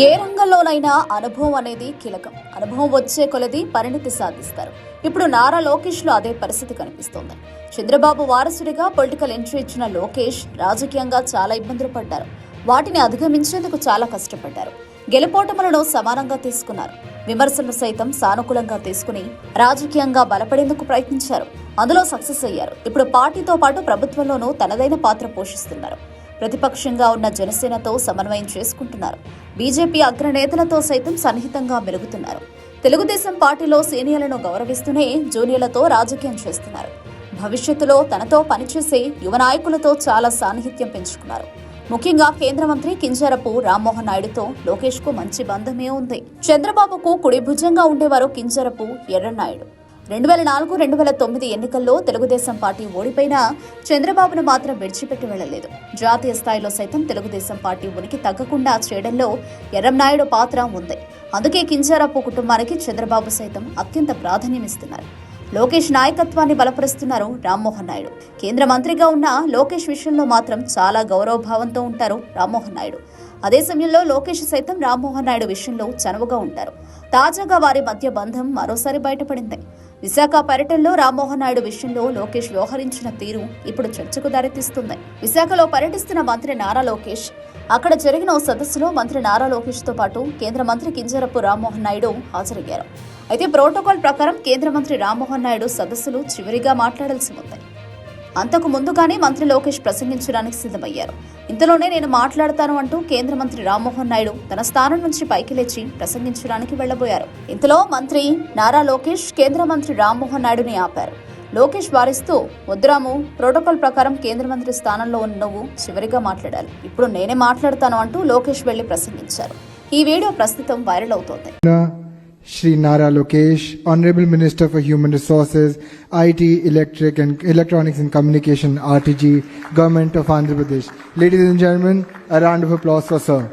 ఏ రంగంలోనైనా అనుభవం అనేది కీలకం. అనుభవం వచ్చే కొలది పరిణితి సాధిస్తారు. ఇప్పుడు నారా లోకేష్లో అదే పరిస్థితి కనిపిస్తోంది. చంద్రబాబు వారసుడిగా పొలిటికల్ ఎంట్రీ ఇచ్చిన లోకేష్ రాజకీయంగా చాలా ఇబ్బందులు పడ్డారు. వాటిని అధిగమించేందుకు చాలా కష్టపడ్డారు. గెలుపోటములను సమానంగా తీసుకున్నారు. విమర్శలను సైతం సానుకూలంగా తీసుకుని రాజకీయంగా బలపడేందుకు ప్రయత్నించారు. అందులో సక్సెస్ అయ్యారు. ఇప్పుడు పార్టీతో పాటు ప్రభుత్వంలోనూ తనదైన పాత్ర పోషిస్తున్నారు. ప్రతిపక్షంగా ఉన్న జనసేనతో సమన్వయం చేసుకుంటున్నారు. బీజేపీ అగ్రనేతలతో సైతం సన్నిహితంగా మెరుగుతున్నారు తెలుగుదేశం పార్టీలో సీనియర్లను గౌరవిస్తూనే జూనియర్లతో రాజకీయం చేస్తున్నారు. భవిష్యత్తులో తనతో పనిచేసే యువ నాయకులతో చాలా సాన్నిహిత్యం పెంచుకున్నారు. ముఖ్యంగా కేంద్ర మంత్రి కింజరపు రామ్మోహన్ నాయుడుతో లోకేష్కు మంచి బంధమే ఉంది. చంద్రబాబుకు కుడి భుజంగా ఉండేవారు కింజరపు ఎర్రన్నాయుడు రెండు వేల నాలుగు రెండు వేల తొమ్మిది ఎన్నికల్లో తెలుగుదేశం పార్టీ ఓడిపోయినా చంద్రబాబును మాత్రం విడిచిపెట్టి వెళ్ళలేదు జాతీయ స్థాయిలో సైతం తెలుగుదేశం పార్టీ ఉనికి తగ్గకుండా చేయడంలో ఎర్రంనాయుడు పాత్ర ఉంది. అందుకే కింజారపు కుటుంబానికి చంద్రబాబు సైతం అత్యంత ప్రాధాన్యమిస్తున్నారు. లోకేష్ నాయకత్వాన్ని బలపరుస్తున్నారు రామ్మోహన్ నాయుడు. కేంద్ర మంత్రిగా ఉన్న లోకేష్ విషయంలో మాత్రం చాలా గౌరవభావంతో ఉంటారు రామ్మోహన్ నాయుడు. అదే సమయంలో లోకేష్ సైతం రామ్మోహన్ నాయుడు విషయంలో చనువుగా ఉంటారు. తాజాగా వారి మధ్య బంధం మరోసారి బయటపడింది. విశాఖ పర్యటనలో రామ్మోహన్ నాయుడు విషయంలో లోకేష్ వ్యవహరించిన తీరు ఇప్పుడు చర్చకు దారితీస్తుంది. విశాఖలో పర్యటిస్తున్న మంత్రి నారా లోకేష్ అక్కడ జరిగిన ఓ సదస్సులో మంత్రి నారా లోకేష్తో పాటు కేంద్ర మంత్రి కింజరపు రామ్మోహన్ నాయుడు హాజరయ్యారు. అయితే ప్రోటోకాల్ ప్రకారం కేంద్ర మంత్రి రామ్మోహన్ నాయుడు సదస్సులు చివరిగా మాట్లాడాల్సి ఉంది. అంతకు ముందుగానే మంత్రి లోకేష్ ప్రసంగించడానికి సిద్ధమయ్యారు. ఇంతలోనే నేను మాట్లాడతాను అంటూ కేంద్ర మంత్రి రామ్మోహన్ నాయుడు తన స్థానం నుంచి పైకి లేచి ప్రసంగించడానికి వెళ్ళబోయారు ఇంతలో మంత్రి నారా లోకేష్ కేంద్ర మంత్రి రామ్మోహన్ నాయుడుని ఆపారు. లోకేష్ వారిస్తూ ముద్రాము ప్రోటోకాల్ ప్రకారం కేంద్ర మంత్రి స్థానంలో ఉన్న నువ్వు చివరిగా మాట్లాడాలి. ఇప్పుడు నేనే మాట్లాడతాను అంటూ లోకేష్ వెళ్ళి ప్రసంగించారు. ఈ వీడియో ప్రస్తుతం వైరల్ అవుతోంది. Shri Nara Lokesh, Honorable Minister for Human Resources, IT, Electric and Electronics and Communication, RTG, Government of Andhra Pradesh. Ladies and gentlemen, a round of applause for Sir.